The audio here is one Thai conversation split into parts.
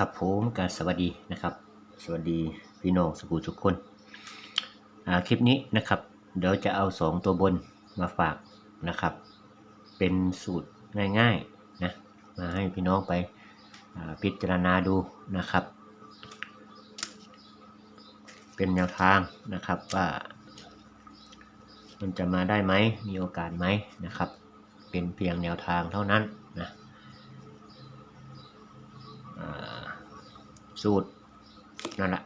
ครับผมการสวัสดีนะครับ สวัสดีพี่น้องสกูทุกคนอ่าคลิปนี้นะครับ เดี๋ยวจะเอาสองตัวบนมาฝากนะครับ เป็นสูตรง่ายๆนะมาให้พี่น้องไปพิจารณาดูนะครับ เป็นแนวทางนะครับว่ามันจะมาได้ไหมมีโอกาสไหมนะครับ เป็นเพียงแนวทางเท่านั้นนะอ่า สูตรนั่นแหละ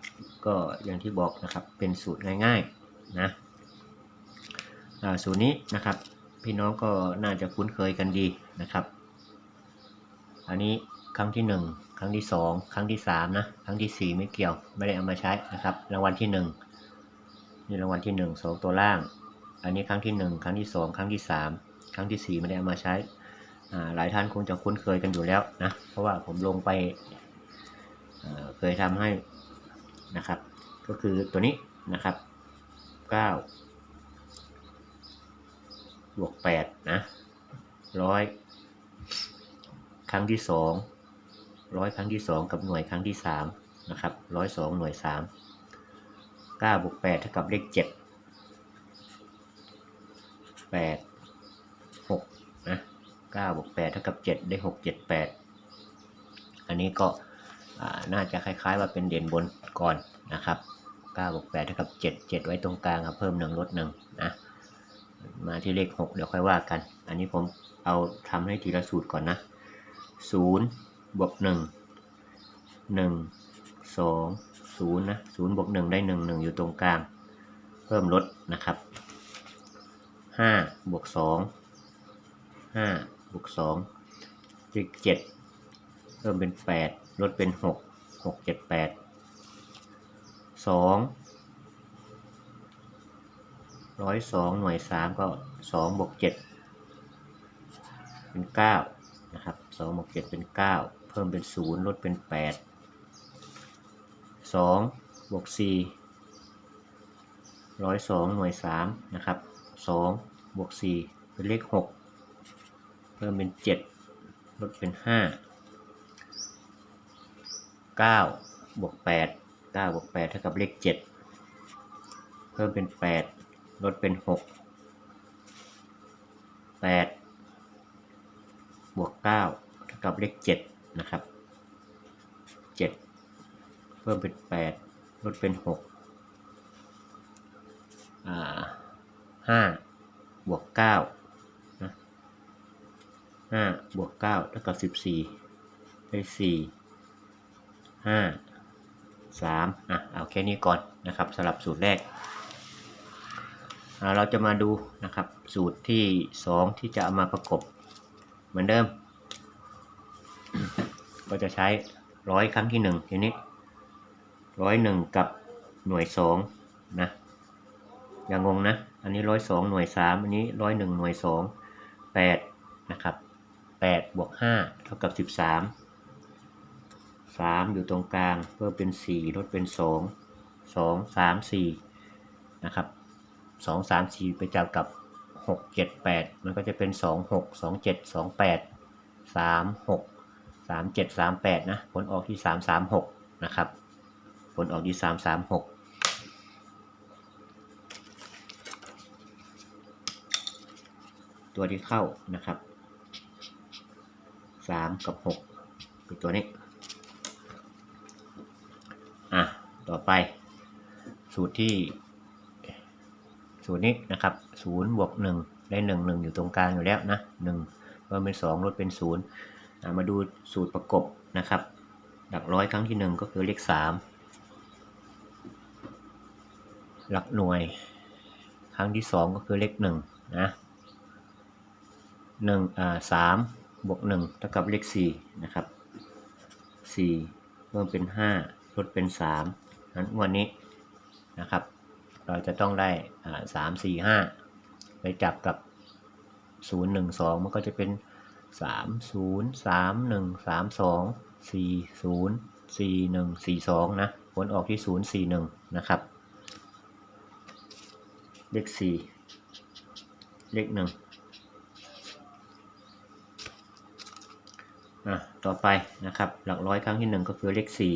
ก็อย่างที่บอกนะครับเป็นสูตรง่ายๆนะสูตรนี้นะครับ พี่น้องก็น่าจะคุ้นเคยกันดีนะครับ อันนี้ครั้งที่หนึ่งครั้งที่สองครั้งที่สามนะ ครั้งที่สี่ไม่เกี่ยว ไม่ได้เอามาใช้นะครับ รางวัลที่หนึ่งนี่รางวัลที่หนึ่งสองตัวล่าง อันนี้ครั้งที่หนึ่งครั้งที่สองครั้งที่สามครั้งที่สี่ไม่ได้เอามาใช้หลายท่านคงจะคุ้นเคยกันอยู่แล้วนะ เพราะว่าผมลงไป เเคยทำให้นะครับ ก็คือตัวนี้นะครับเก้าบวกแปดนะร้อยครั้งที่สองร้อยครั้งที่สองกับหน่วยครั้งที่สามนะครับร้อยสองหน่วยสามเก้าบวกแปดเท่ากับเลขเจ็ดแปดหกนะเก้าบวกแปดเท่ากับเจ็ดได้หกเจ็ดแปดอันนี้ก็ น่าจะคล้ายๆว่าเป็นเด่นบนก่อนนะครับเก้าบวกแปดเท่ากับเจ็ดเจ็ดไว้ตรงกลางครับเพิ่มหนึ่งลดหนึ่งนะมาที่เลขหกเดี๋ยวค่อยว่ากัน อันนี้ผมเอาทำให้ทีละสูตรก่อนนะศูนย์บวกหนึ่งหนึ่งสองศูนย์นะศูนย์บวกหนึ่งได้หนึ่งหนึ่งอยู่ตรงกลาง เพิ่มลดนะครับห้าบวกสองห้าบวกสองเลขเจ็ดเพิ่มเป็นแปด ลดเป็นหกหกเจ็ดแปดสองร้อยสองหน่วยสามก็สองบวกเจ็ดเป็นเก้านะครับสองบวกเจ็ดเป็นเก้าเพิ่มเป็นศูนย์ลดเป็นแปดสองบวกสี่ร้อยสองหน่วยสามนะครับสองบวกสี่เป็นเลขหกเพิ่มเป็นเจ็ดลดเป็นห้า เก้าบวกแปดเก้าบวกแปดเท่ากับเลขเจ็ดเพิ่มเป็นแปดลดเป็นหกแปดบวกเก้าเท่ากับเลขเจ็ดนะครับเจ็ดเพิ่มเป็นแปดลดเป็นหกอ่าห้าบวกเก้านะห้าบวกเก้าเท่ากับสิบสี่ได้สี่ ห้าสามอะเอาแค่นี้ก่อนนะครับสำหรับสูตรแรกอ่าเราจะมาดูนะครับสูตรที่สองที่จะเอามาประกบเหมือนเดิม ก็จะใช้ร้อยครั้งที่หนึ่งทีนี้ร้อยหนึ่งกับหน่วยสองนะอย่างงงนะ อันนี้ร้อยสองหน่วยสามอันนี้ร้อยหนึ่งหน่วยสองแปดนะครับแปดบวกห้าเท่ากับสิบสาม สามอยู่ตรงกลางเพิ่มเป็นสี่ลดเป็นสองสองสามสี่นะครับสองสามสี่ไปจับกับหกเจ็ดแปดมันก็จะเป็นสองหกสองเจ็ดสองแปดสามหกสามเจ็ดสามแปดนะผลออกที่สามสามหกนะครับ ผลออกที่สามสามหกตัวที่เข้านะครับสามกับหกคือตัวนี้ อะ ต่อไป สูตรที่ สูตรนี้นะครับศูนย์บวกหนึ่งได้หนึ่งหนึ่งอยู่ตรงกลางอยู่แล้วนะหนึ่งเพิ่มเป็นสองลดเป็นศูนย์อะมาดูสูตรประกบนะครับหลักร้อยครั้งที่หนึ่งก็คือเลขสามหลักหน่วยครั้งที่สองก็คือเลขหนึ่งนะหนึ่งอ่าสามบวกหนึ่งเท่ากับเลขสี่นะครับสี่เพิ่มเป็นห้าลดเป็นสาม นั้นวันนี้นะครับ เราจะต้องได้สามสี่ห้าไปจับกับศูนย์หนึ่งสองมันก็จะเป็นสามศูนย์สามหนึ่งสามสองสี่ศูนย์สี่หนึ่งสี่สองนะ ผลออกที่ศูนย์สี่หนึ่งนะครับ เลขสี่เลขหนึ่งอะ ต่อไปนะครับ หลักร้อยครั้งที่หนึ่งก็คือเลขสี่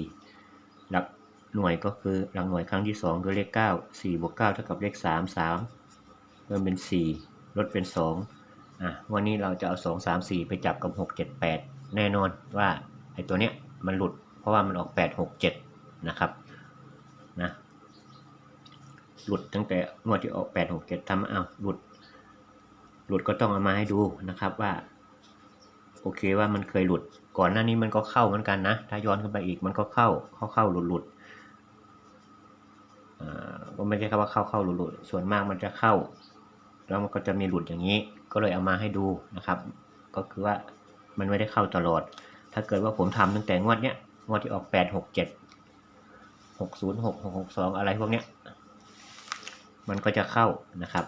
หน่วยก็คือหลักหน่วยครั้งที่สองคือเลขเก้าสี่บวกเก้าเท่ากับเลขสามสามเพิ่มเป็นสี่ลดเป็นสองอะวันนี้เราจะเอาสองสามสี่ไปจับกับหกเจ็ดแปดแน่นอนว่าไอ้ตัวเนี้ยมันหลุดเพราะว่ามันออกแปดหกเจ็ดนะครับนะหลุดตั้งแต่งวดที่ออกแปดหกเจ็ดทำเอาหลุด หลุดก็ต้องเอามาให้ดูนะครับว่าโอเคว่ามันเคยหลุดก่อนหน้านี้มันก็เข้าเหมือนกันนะ ถ้าย้อนขึ้นไปอีกมันก็เข้าเข้าเข้าหลุดหลุด อ่าก็ไม่ใช่คำว่าเข้าเข้าหลุดหลุดส่วนมากมันจะเข้า แล้วมันก็จะมีหลุดอย่างนี้ ก็เลยเอามาให้ดูนะครับ ก็คือว่ามันไม่ได้เข้าตลอด ถ้าเกิดว่าผมทำตั้งแต่งวดเนี้ยงวดที่ออกแปดหกเจ็ดหกศูนย์หกหกหกสองอะไรพวกเนี้ย มันก็จะเข้านะครับ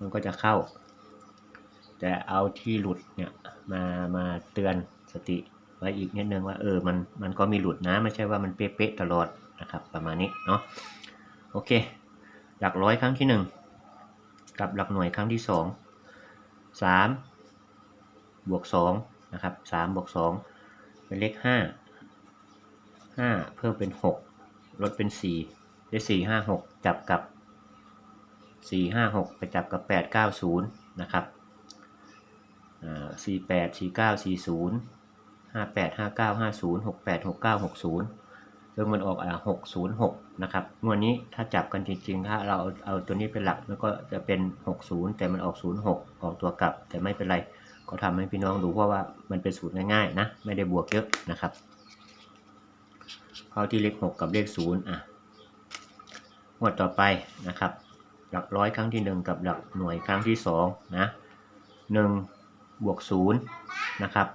มันก็จะเข้า แต่เอาที่หลุดเนี่ยมามาเตือนสติไว้อีกนิดนึงว่าเออมันมันก็มีหลุดนะไม่ใช่ว่ามันเป๊ะๆตลอด นะครับประมาณนี้เนาะโอเค หลักร้อยครั้งที่ 1 กับหลักหน่วยครั้งที่ 2 3 บวก2นะครับ3บวก2เป็นเลข 5 5 เพิ่มเป็น 6 ลดเป็น 4 ได้ 4 5 6 จับกับ 4 5 6 ไปจับกับ 8 9 0 นะครับ48 49 40 58 59 50 68 69 60 อมันออกอ่าหกศูนย์หกนะครับงวดนี้ถ้าจับกันจริงๆ ถ้าเราเอาตัวนี้เป็นหลักมันก็จะเป็นหกศูนย์แต่มันออกศูนย์หกออกตัวกลับ แต่ไม่เป็นไร ก็ทำให้พี่น้องดูเพราะว่ามันเป็นสูตรง่ายๆนะ ไม่ได้บวกเยอะนะครับเข้าที่เลขหกกับเลขศูนย์อะงวดต่อไปนะครับ หลักร้อยครั้งที่หนึ่งกับหลักหน่วยครั้งที่สองนะหนึ่งบวกศูนย์นะครับ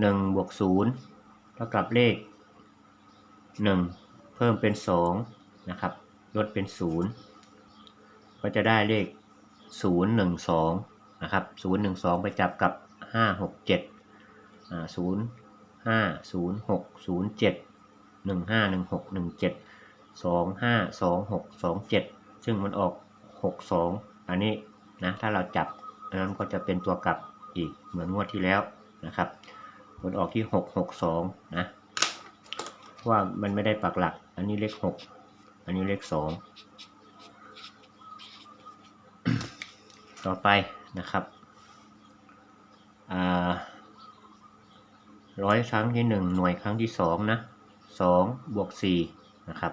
หนึ่งบวกศูนย์เท่ากับเลข หนึ่งเพิ่มเป็นสองนะครับลดเป็นศูนย์ก็จะได้เลขศูนย์หนึ่งสองนะครับศูนย์หนึ่งสองไปจับกับห้าหกเจ็ดอ่าศูนย์ห้าศูนย์หกศูนย์เจ็ดหนึ่งห้าหนึ่งหกหนึ่งเจ็ดสองห้าสองหกสองเจ็ดซึ่งมันออกหกสองอันนี้นะถ้าเราจับอันนั้นก็จะเป็นตัวกลับอีกเหมือนงวดที่แล้วนะครับผลออกที่หกหกสองนะ ว่ามันไม่ได้ปักหลัก อันนี้เลขหกอันนี้เลขสองต่อไปนะครับร้อยครั้งที่หนึ่งหน่วยครั้งที่สองนะสองบวกสี่นะครับ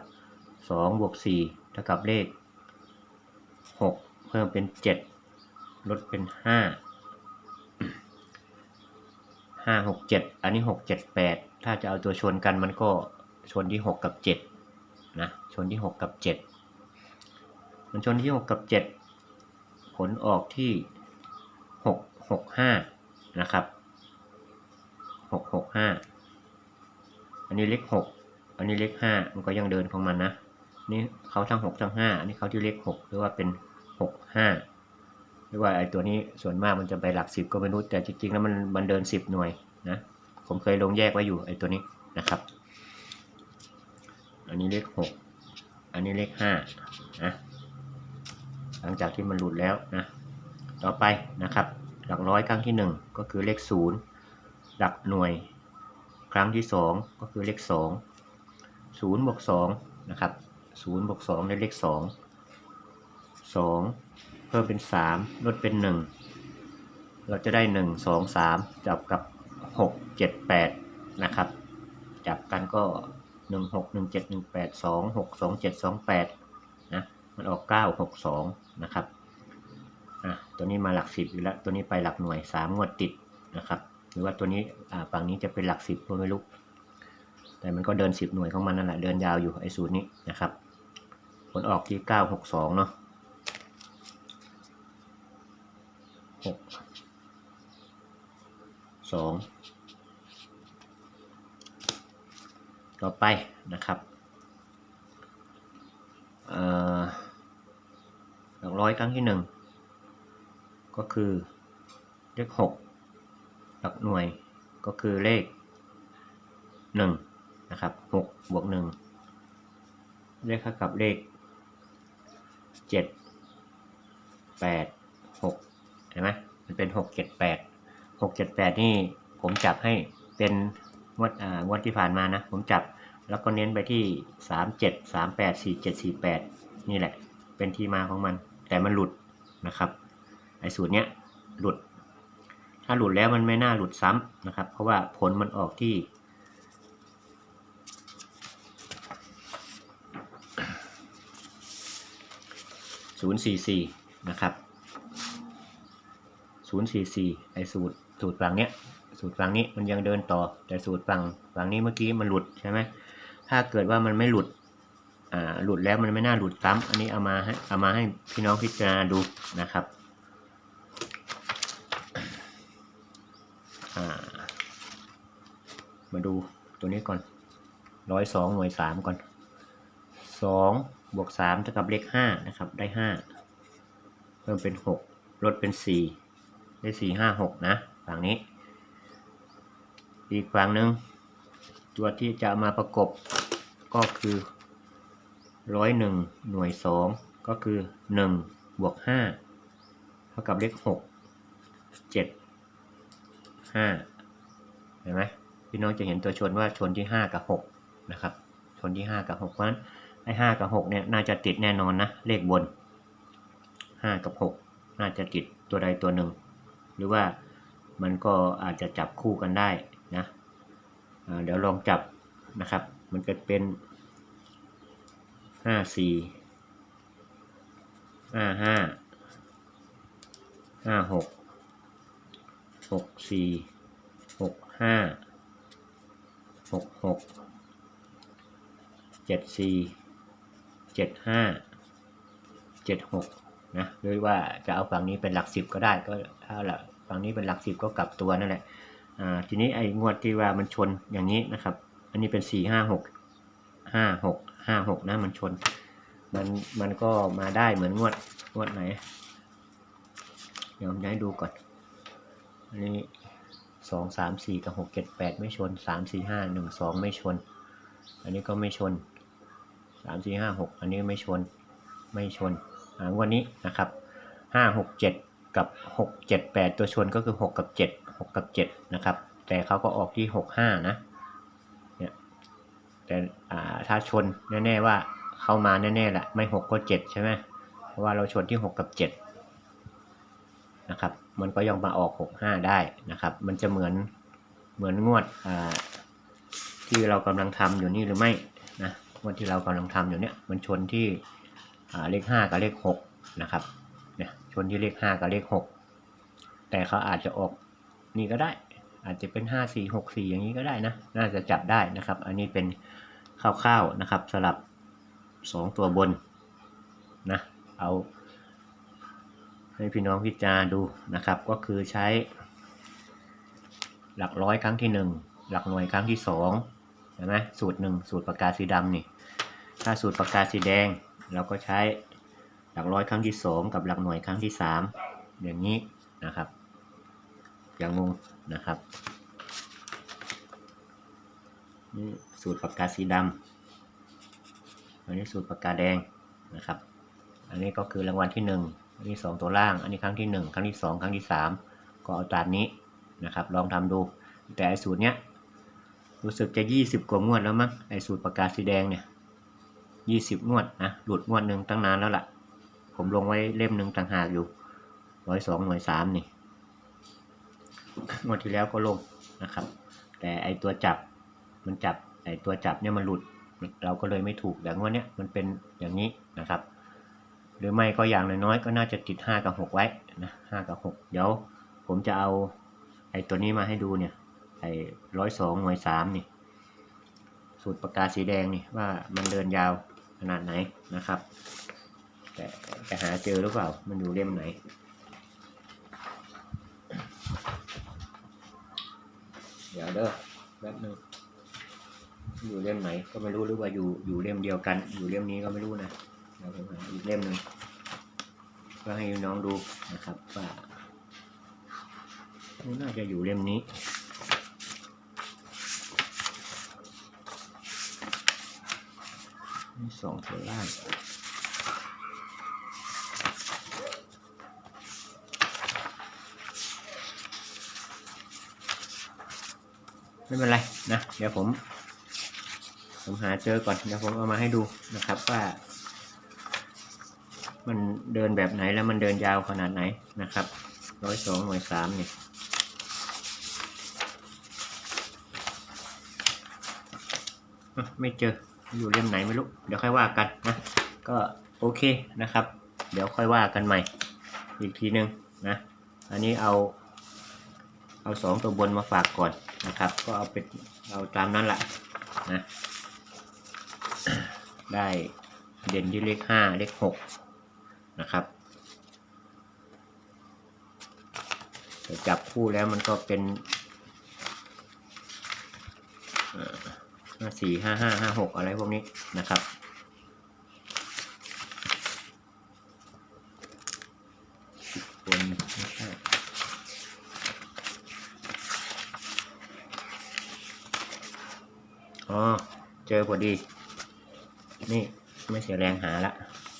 สองบวกสี่เท่ากับเลขหกเพิ่มเป็นเจ็ดลดเป็นห้าห้าหกเจ็ดอันนี้หกเจ็ดแปดถ้าจะเอาตัวชนกันมันก็ ชนที่หกกับเจ็ดนะชนที่หกกับเจ็ดมันชนที่หกกับเจ็ดผลออกที่หกหกห้านะครับหกหกห้าอันนี้เลขหกอันนี้เลขห้ามันก็ยังเดินของมันนะ นี่เขาทั้งหกทั้งห้าอันนี้เขาที่เลขหกหรือว่าเป็นหกห้าหรือว่าไอ้ตัวนี้ส่วนมากมันจะไปหลักสิบก็ไม่รู้แต่จริงๆแล้วมันมันเดินสิบหน่วยนะผมเคยลงแยกไว้อยู่ไอ้ตัวนี้นะครับ อันนี้เลขหกอันนี้เลขห้านะหลังจากที่มันหลุดแล้วนะต่อไปนะครับ หลักร้อยครั้งที่หนึ่งก็คือเลขศูนย์หลักหน่วยครั้งที่สองก็คือเลขสองศูนย์บวกสองนะครับศูนย์บวกสองได้เลขสองสองเพิ่มเป็นสามลดเป็นหนึ่งเราจะได้หนึ่งสองสามจับกับหกเจ็ดแปดนะครับ จับกันก็ หนึ่งหกหนึ่งเจ็ดหนึ่งแปดสองหกสองเจ็ดสองแปดนะมันออกเก้าหกสองนะครับอะตัวนี้มาหลักสิบอยู่แล้วตัวนี้ไปหลักหน่วยสามงวดติดนะครับหรือว่าตัวนี้อ่าฝั่งนี้จะเป็นหลักสิบก็ไม่รู้แต่มันก็เดินสิบหน่วยของมันนั่นแหละเดินยาวอยู่ไอ้สูตรนี้นะครับผลออกที่เก้าหกสองเนาะหกสอง ต่อไปนะครับหลักร้อยครั้งที่หนึ่งก็คือเลขหกหลักหน่วยก็คือเลขหนึ่งนะครับหกบวกหนึ่งเลขเท่ากับเลขเจ็ดแปดหกเห็นไหมมันเป็นหกเจ็ดแปดหกเจ็ดแปดนี่ผมจับให้เป็น งวดอ่างวดที่ผ่านมานะ ผมจับแล้วก็เน้นไปที่สามเจ็ดสามแปดสี่เจ็ดสี่แปดนี่แหละ เป็นที่มาของมัน แต่มันหลุดนะครับไอ้สูตรเนี้ยหลุด ถ้าหลุดแล้วมันไม่น่าหลุดซ้ำนะครับ เพราะว่าผลมันออกที่ 044 นะครับ 044 ไอสูตรสูตรฝั่งเนี้ย สูตรฝั่งนี้มันยังเดินต่อ แต่สูตรฝั่งฝั่งนี้เมื่อกี้มันหลุดใช่ไหมถ้าเกิดว่ามันไม่หลุดอ่าหลุดแล้วมันไม่น่าหลุดซ้ำอันนี้เอามาให้เอามาให้พี่น้องพิจารณาดูนะครับอ่ามาดูตัวนี้ก่อนร้อยสองหน่วยสามก่อนสองบวกสามเท่ากับเลขห้านะครับ ได้ห้าเพิ่มเป็นหกลดเป็นสี่ได้สี่ห้าหกนะฝั่งนี้ อีกฝั่งหนึ่งตัวที่จะมาประกบก็คือร้อยหนึ่งหน่วยสองก็คือหนึ่งบวกห้าเท่ากับเลขหกเจ็ดห้าเห็นไหมพี่น้องจะเห็นตัวชนว่าชนที่ห้ากับหกนะครับ ชนที่ห้ากับหกเพราะฉะนั้นไอ้ห้ากับหกเนี่ยน่าจะติดแน่นอนนะเลขบนห้ากับหกน่าจะติดตัวใดตัวหนึ่ง หรือว่ามันก็อาจจะจับคู่กันได้ เดี๋ยวลองจับนะครับ มันจะเป็นห้าสี่ห้าห้าห้าหกหกสี่หกห้าหกหกเจ็ดสี่เจ็ดห้าเจ็ดหกนะหรือว่าจะเอาฝั่งนี้เป็นหลักสิบก็ได้ก็ถ้าฝั่งนี้เป็นหลักสิบก็กลับตัวนั่นแหละ ทีนี้ไอ้งวดที่ว่ามันชนอย่างนี้นะครับ อันนี้เป็นสี่ห้าหกห้าหกห้าหกนะมันชน มันมันก็มาได้เหมือนงวดงวดไหน เดี๋ยวผมให้ดูก่อน อันนี้สองสามสี่กับหกเจ็ดแปดไม่ชนสามสี่ห้าหนึ่งสองไม่ชน อันนี้ก็ไม่ชนสามสี่ห้าหกอันนี้ไม่ชนไม่ชนงวันนี้นะครับห้าหกเจ็ดกับหกเจ็ดแปดตัวชนก็คือหกกับเจ็ด หกกับเจ็ดนะครับ แต่เขาก็ออกที่หกห้านะเนี่ยแต่ถ้าชนแน่ ๆ ว่าเข้ามาแน่ๆแหละไม่หกก็เจ็ดใช่ไหมเพราะว่าเราชนที่หกกับเจ็ดนะครับ มันก็ยังมาออกหกห้าได้นะครับ มันจะเหมือนเหมือนงวดที่เรากำลังทำอยู่นี่หรือไม่นะงวดที่เรากำลังทำอยู่เนี่ยมันชนที่เลขห้ากับเลขหกนะครับเนี่ยชนที่เลขห้ากับเลขหกแต่เขาอาจจะออก นี่ก็ได้ อาจจะเป็นห้าสี่หกสี่อย่างนี้ก็ได้นะ น่าจะจับได้นะครับ อันนี้เป็นคร่าวๆนะครับสลับสองตัวบนนะเอาให้พี่น้องพิจารณาดูนะครับ ก็คือใช้ หลักร้อยครั้งที่หนึ่งหลักหน่วยครั้งที่สองเห็นไหมสูตรหนึ่งสูตรปากกาสีดำนี่ ถ้าสูตรปากกาสีแดง เราก็ใช้หลักร้อยครั้งที่สองกับหลักหน่วยครั้งที่สามอย่างนี้นะครับ อย่างงงนะครับ นี่สูตรปากกาสีดำอันนี้สูตรปากกาแดงนะครับ อันนี้ก็คือรางวัลที่หนึ่งอันนี้สองตัวล่าง อันนี้ครั้งที่หนึ่งครั้งที่สองครั้งที่สามก็เอาตามนี้นะครับ ลองทำดู แต่ไอ้สูตรเนี้ยรู้สึกจะยี่สิบกว่างวดแล้วมั้งไอ้สูตรประกาสีแดงเนี่ยยี่สิบงวดนะหลุดงวดหนึ่งตั้งนานแล้วล่ะ ผมลงไว้เล่มหนึ่งต่างหากอยู่ร้อยสองหน่วยสามนี่ งวดที่แล้วก็ลงนะครับ แต่ไอตัวจับมันจับไอตัวจับเนี่ยมันหลุด เราก็เลยไม่ถูกอย่างวดเนี้ยมันเป็นอย่างนี้นะครับ หรือไม่ก็อย่างน้อยๆก็น่าจะติดห้ากับหกไว้นะห้ากับหกเดี๋ยวผมจะเอาไอตัวนี้มาให้ดูเนี่ยไอร้อยสองหน่วยสามนี่สูตรปากกาสีแดงนี่ว่ามันเดินยาวขนาดไหนนะครับ แต่จะหาเจอหรือเปล่ามันอยู่เล่มไหน เดี๋ยวเด้อแป๊บนึงอยู่เล่มไหนก็ไม่รู้หรือว่าอยู่อยู่เล่มเดียวกัน อยู่เล่มนี้ก็ไม่รู้นะเดี๋ยวผมหาอีกเล่มหนึ่งเพื่อให้น้องดูนะครับว่าน่าจะอยู่เล่มนี้นี่สองตัวล่าง ไม่เป็นไรนะ เดี๋ยวผม ผมหาเจอก่อน เดี๋ยวผมเอามาให้ดูนะครับว่า มันเดินแบบไหนแล้วมันเดินยาวขนาดไหนนะครับร้อยสองหน่วยสามเนี่อะไม่เจออยู่เล่มไหนไม่รู้ เดี๋ยวค่อยว่ากันนะ ก็โอเคนะครับ เดี๋ยวค่อยว่ากันใหม่ อีกทีหนึ่งนะ อันนี้เอา เอาสองตัวบนมาฝากก่อนนะครับ ก็เอาเป็นเอาตามนั้นแหละนะได้เด่นที่เลขห้าเลขหกนะครับแต่จับคู่แล้วมันก็เป็นห้าสี่ห้าห้าห้าหกอะไรพวกนี้นะครับบนไม่ใช่ อ๋อ เจอพอดี นี่ไม่เสียแรงหาละ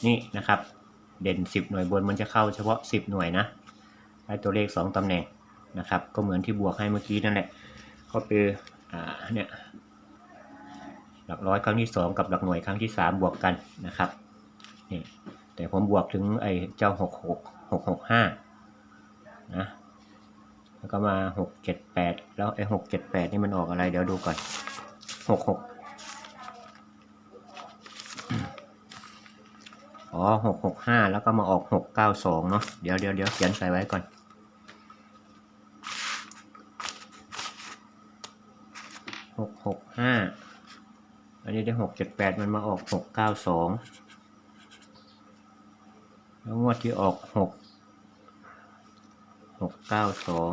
นี่นะครับ เด่น 10 หน่วยบนมันจะเข้าเฉพาะ 10 หน่วยนะได้ตัวเลข 2 ตำแหน่งนะครับ ก็เหมือนที่บวกให้เมื่อกี้นั่นแหละ ก็คืออ่าเนี่ยหลักร้อยครั้งที่ 2 กับหลักหน่วยครั้งที่ 3 บวกกันนะครับนี่แต่ผมบวกถึงไอ้เจ้า 66 665นะแล้วก็มา 678 แล้วไอ้ 678 นี่มันออกอะไรเดี๋ยวดูก่อน 66อ๋อหกหกห้าแล้วก็มาออกหกเก้าสองเนาะเดี๋ยวเดี๋ยวเดี๋ยวเขียนใส่ไว้ก่อนหกหกห้าอันนี้ได้หกเจ็ดแปดมันมาออกหกเก้าสองแล้วงวดที่ออกหกหกเก้าสอง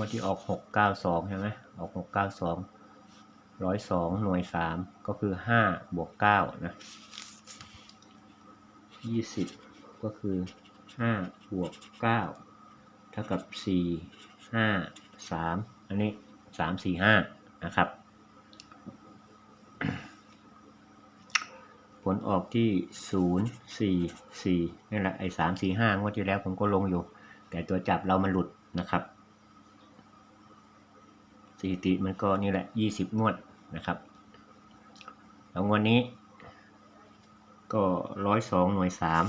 วดที่ออกหกเก้าสองใช่ไหมออกหกเก้าสองร้อยสองหน่วยสามก็คือห้าบวกเก้านะยี่สิบก็คือห้าบวกเก้าเท่ากับสี่ห้าสามอันนี้สามสี่ห้านะครับ ผลออกที่ศูนย์สี่สี่นี่แหละไอ้สามสี่ห้างวดที่แล้วผมก็ลงอยู่ แต่ตัวจับเรามันหลุดนะครับ สถิติมันก็นี่แหละยี่สิบงวดนะครับ แล้วงวดนี้ ก็ร้อยสองหน่วยสาม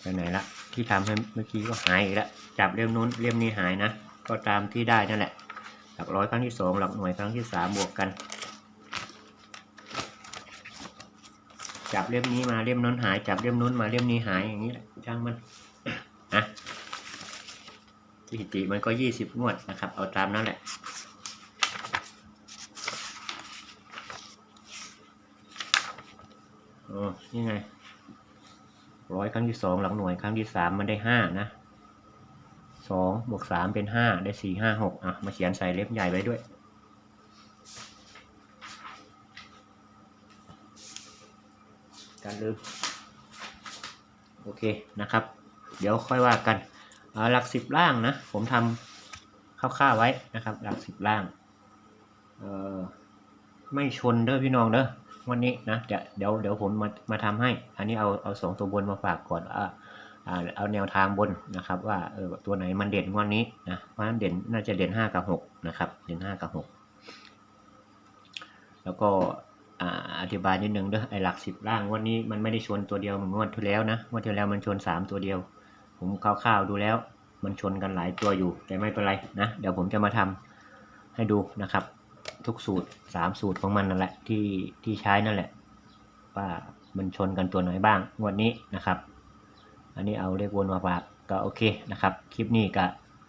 ไปไหนละที่ทำให้เมื่อกี้ก็หายอีกแล้วจับเล่มนู้นเล่มนี้หายนะ ก็ตามที่ได้นั่นแหละ หลักร้อยครั้งที่สองหลักหน่วยครั้งที่สามบวกกัน จับเล่มนี้มาเล่มนู้นหาย จับเล่มนู้นมาเล่มนี้หายอย่างนี้แหละช่างมันนะสถิติมันก็ยี่สิบงวดนะครับ เอาตามนั้นแหละโอ๋อนี่ไงร้อยครั้งที่สองหลักหน่วยครั้งที่สามมันได้ห้านะสองบวกสามเป็นห้าได้สี่ห้าหกอะ มาเขียนใส่เล็บใหญ่ไว้ด้วย การลืมโอเคนะครับ เดี๋ยวค่อยว่ากันหลักสิบล่างนะ ผมทำคร่าวๆไว้นะครับ หลักสิบล่างไม่ชนเด้อพี่น้องเด้อวันนี้นะเดี๋ยวเดี๋ยวเดี๋ยวผมมามาทำให้ อันนี้เอาเอาสองตัวบนมาฝากก่อนอ่าเอาแนวทางบนนะครับ ว่าเออตัวไหนมันเด่นงวันนี้นะเพราะฉะนั้นเด่นน่าจะเด่นห้ากับหกนะครับ เด่นห้ากับหกแล้วก็ อธิบายนิดนึงเด้อไอ้หลักสิบล่างวันนี้มันไม่ได้ชนตัวเดียวเหมือนงวดที่แล้วนะงวดที่แล้วมันชนสามตัวเดียว ผมคร่าวๆดูแล้ว มันชนกันหลายตัวอยู่ แต่ไม่เป็นไรนะ เดี๋ยวผมจะมาทำให้ดูนะครับ ทุกสูตรสามสูตรของมันนั่นแหละที่ที่ใช้นั่นแหละ ว่ามันชนกันตัวไหนบ้างงวดนี้นะครับ อันนี้เอาเลขวนมาฝากก็โอเคนะครับ คลิปนี้ก็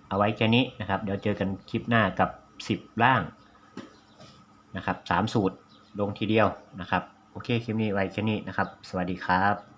เอาไว้แค่นี้นะครับ เดี๋ยวเจอกันคลิปหน้ากับสิบล่างนะครับสามสูตร ลงทีเดียวนะครับ โอเคคลิปนี้ไว้แค่นี้นะครับ สวัสดีครับ